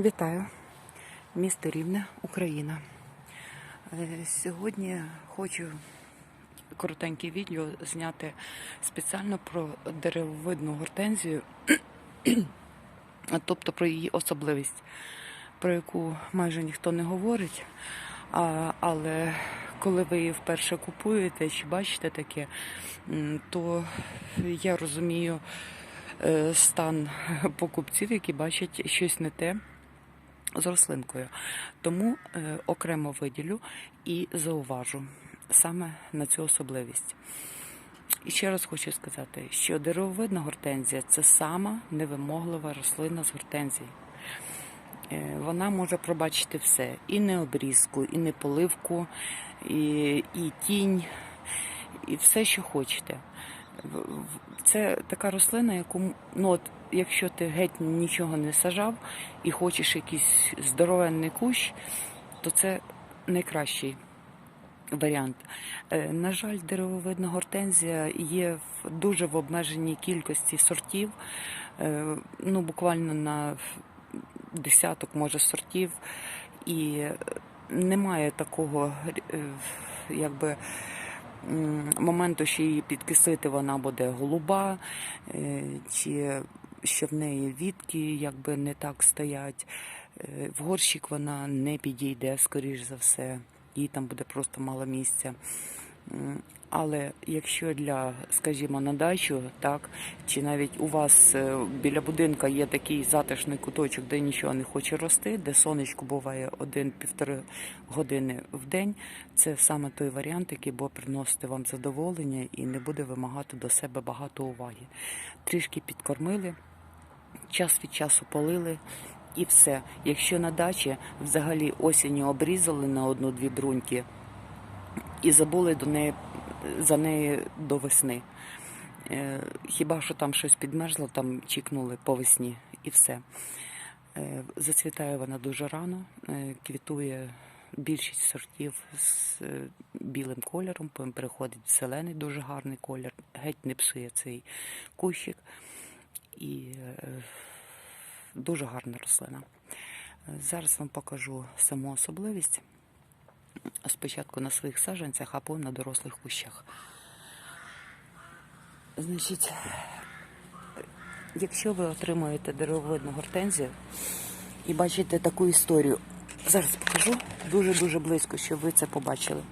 Вітаю, місто Рівне, Україна. Е, Сьогодні хочу коротеньке відео зняти спеціально про деревовидну гортензію, тобто про її особливість, про яку майже ніхто не говорить. А, але коли ви її вперше купуєте чи бачите таке, то я розумію е, стан покупців, які бачать щось не те з рослинкою. Тому е, окремо виділю і зауважу саме на цю особливість. І ще раз хочу сказати, що деревовидна гортензія це сама невимоглива рослина з гортензії. Е, Вона може пробачити все: і необрізку, і неполивку, і, і тінь, і все, що хочете. Це така рослина, яку ну от, якщо ти геть нічого не сажав і хочеш якийсь здоровенний кущ, то це найкращий варіант. Е, На жаль, деревовидна гортензія є дуже в обмеженій кількості сортів, е, ну буквально на десяток, може, сортів, і немає такого е, якби. Моменту, що її підкисити, вона буде голуба, е, чи що в неї відки якби не так стоять. Е, В горщик вона не підійде, скоріш за все, їй там буде просто мало місця. Але якщо для, скажімо, на дачу, так, чи навіть у вас е, біля будинка є такий затишний куточок, де нічого не хоче рости, де сонечко буває один-півтори години в день, це саме той варіант, який буде приносити вам задоволення і не буде вимагати до себе багато уваги. Трішки підкормили, час від часу полили. І все. Якщо на дачі взагалі осінню обрізали на одну-дві бруньки і забули до неї, за неї до весни. Е, Хіба що там щось підмерзло, там чікнули по весні і все. Е, Зацвітає вона дуже рано, е, квітує більшість сортів з білим кольором, переходить в зелений дуже гарний колір, геть не псує цей кущик. І дуже гарна рослина. Зараз вам покажу саму особливість. Спочатку на своїх саджанцях, а потім на дорослих кущах. Значить, якщо ви отримуєте деревовидну гортензію і бачите таку історію, зараз покажу дуже-дуже близько, щоб ви це побачили.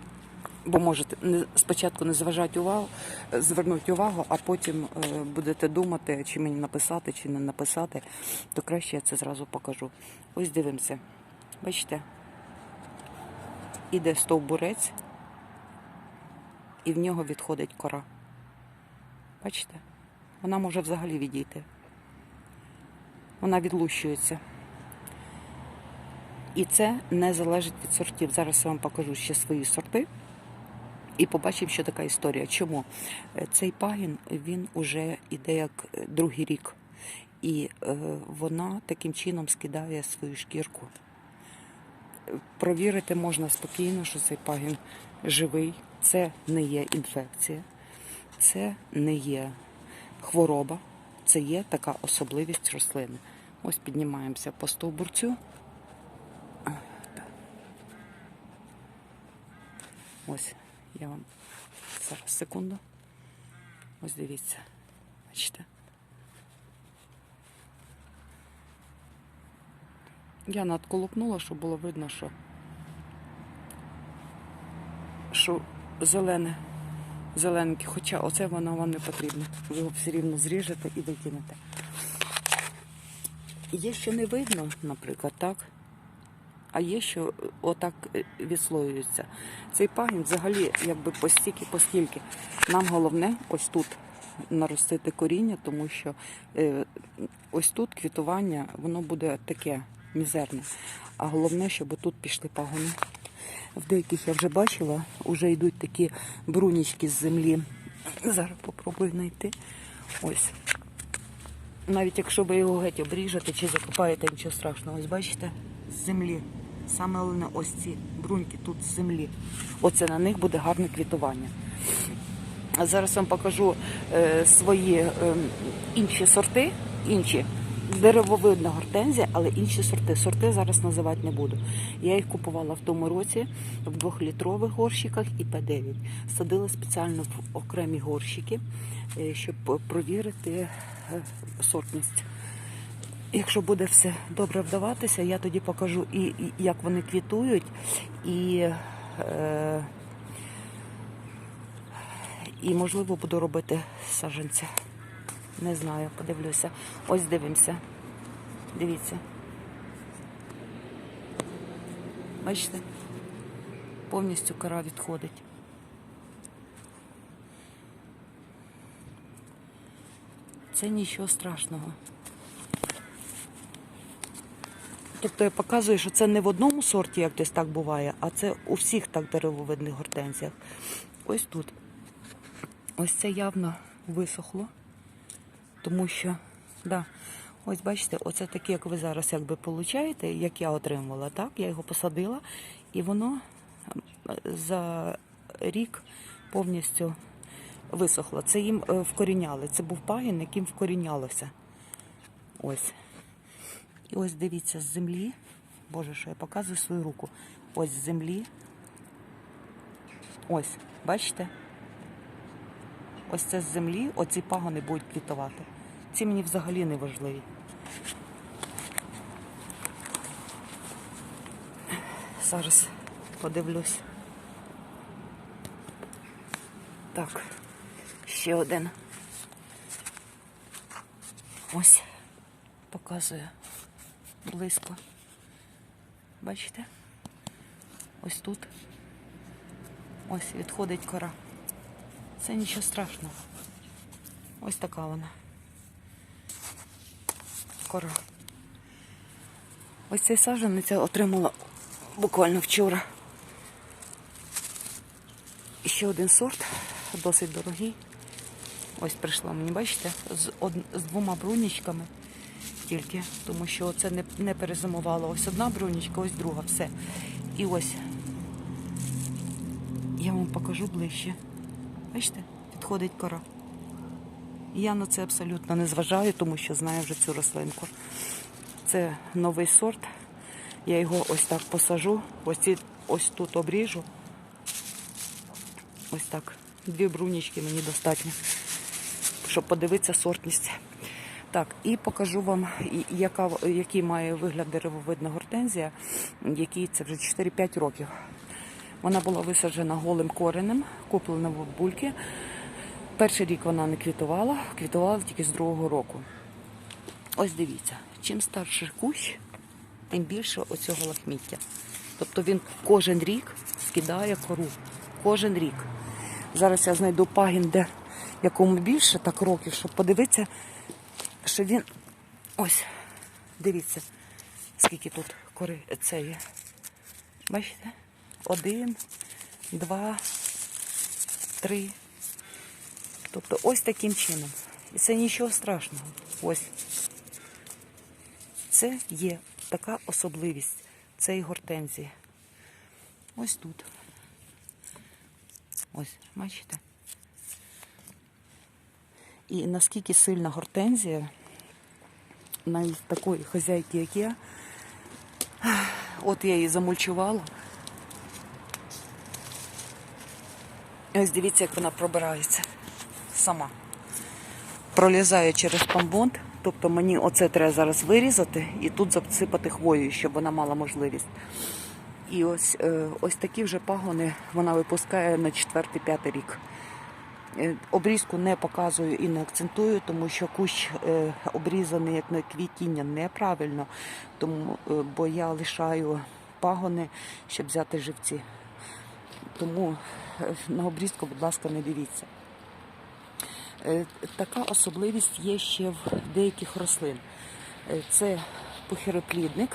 Бо можете спочатку не зважати увагу, звернути увагу, а потім е, будете думати, чи мені написати, чи не написати, то краще я це зразу покажу. Ось дивимося. Бачите? Іде стовбурець, і в нього відходить кора. Бачите? Вона може взагалі відійти. Вона відлущується. І це не залежить від сортів. Зараз я вам покажу ще свої сорти. І побачимо, що така історія. Чому? Е, Цей пагін він уже іде як е, другий рік. І е, вона таким чином скидає свою шкірку. Провірити можна спокійно, що цей пагін живий. Це не є інфекція, це не є хвороба, це є така особливість рослини. Ось піднімаємося по стовбурцю. Ось я вам зараз секунду. Ось дивіться. Бачите? Я надколупнула, щоб було видно, що, що зелене, зелененьке, хоча оце воно вам не потрібно. Ви його все рівно зріжете і викинете. Є, що не видно, наприклад, так? А є, що отак е, відслоюється. Цей пагін взагалі, якби постільки, поскільки. Нам головне ось тут наростити коріння, тому що е, ось тут квітування, воно буде таке мізерне. А головне, щоб тут пішли пагони. В деяких я вже бачила, вже йдуть такі брунічки з землі. Зараз попробую знайти. Ось. Навіть якщо ви його геть обріжете чи закопаєте, нічого страшного. Ось бачите, з землі. Саме головне ось ці бруньки тут з землі. Оце на них буде гарне квітування. А зараз вам покажу е, свої е, інші сорти, інші, деревовидна гортензія, але інші сорти. Сорти зараз називати не буду. Я їх купувала в тому році в двохлітрових горщиках і П9. Садила спеціально в окремі горщики, е, щоб провірити е, сортність. Якщо буде все добре вдаватися, я тоді покажу і, і як вони квітують, і, е, і можливо буду робити саджанця. Не знаю, подивлюся. Ось дивимося. Дивіться. Бачите? Повністю кора відходить. Це нічого страшного. Тобто я показую, що це не в одному сорті, як десь так буває, а це у всіх так деревовидних гортензіях. Ось тут. Ось це явно висохло, тому що, да, ось бачите, оце таке, як ви зараз якби получаєте, як я отримувала, так? Я його посадила, і воно за рік повністю висохло. Це їм е, вкоріняли. Це був пагін, яким вкорінялося. Ось. І ось дивіться з землі. Боже, що я показую свою руку. Ось з землі. Ось, бачите? Ось це з землі, оці пагони будуть квітувати. Ці мені взагалі не важливі. Зараз подивлюсь. Так, ще один. Ось, показую близько. Бачите? Ось тут. Ось відходить кора. Це нічого страшного. Ось така вона. Кора. Ось цей саджанець отримала буквально вчора. І ще один сорт, досить дорогий. Ось прийшла мені, бачите, з, од... з двома брунічками тільки, тому що це не, не перезимувало. Ось одна брунічка, ось друга, все. І ось я вам покажу ближче. Бачите, відходить кора. Я на це абсолютно не зважаю, тому що знаю вже цю рослинку. Це новий сорт. Я його ось так посажу, ось, ці, ось тут обріжу. Ось так. Дві брунічки мені достатньо, щоб подивитися сортність. Так, і покажу вам, яка, який має вигляд деревовидна гортензія, якій це вже 4-5 років. Вона була висаджена голим коренем, куплена в бульки. Перший рік вона не квітувала, квітувала тільки з другого року. Ось дивіться, чим старший кущ, тим більше оцього лахміття. Тобто він кожен рік скидає кору. Кожен рік. Зараз я знайду пагін, де якому більше так років, щоб подивитися, що він. Ось, дивіться, скільки тут кори це є. Бачите? Один, два, три. Тобто ось таким чином. І це нічого страшного. Ось. Це є така особливість цієї гортензії. Ось тут. Ось, бачите? І наскільки сильна гортензія, навіть такої хазяйки, як я, от я її замульчувала. Ось дивіться, як вона пробирається сама. Пролізає через помбонд, тобто мені оце треба зараз вирізати і тут засипати хвоєю, щоб вона мала можливість. І ось, е, ось такі вже пагони вона випускає на 4-5 рік. Е, Обрізку не показую і не акцентую, тому що кущ е, обрізаний як на квітіння неправильно, тому, бо я лишаю пагони, щоб взяти живці. Тому на обрізку, будь ласка, не дивіться. Е, Така особливість є ще в деяких рослин. Е, Це похироплідник.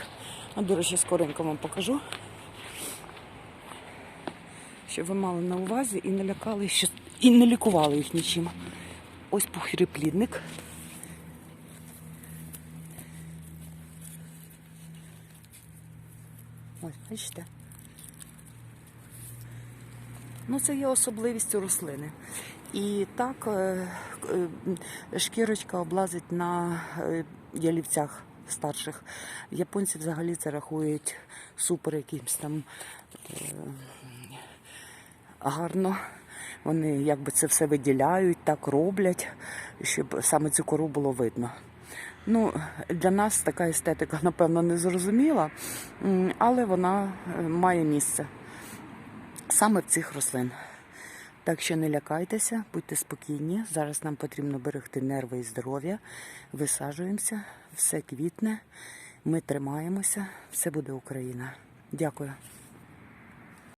А, До речі, скоренько вам покажу, щоб ви мали на увазі і не лякали, і не лікували їх нічим. Ось похироплідник. Ось, бачите? Ну, це є особливістю рослини. І так е, е, шкірочка облазить на е, ялівцях старших. Японці взагалі це рахують супер якимсь там гарно. Вони якби це все виділяють, так роблять, щоб саме цю кору було видно. Ну, для нас така естетика, напевно, не зрозуміла, але вона має місце саме в цих рослин. Так що не лякайтеся, будьте спокійні. Зараз нам потрібно берегти нерви і здоров'я. Висаджуємося, все квітне, ми тримаємося, все буде Україна. Дякую.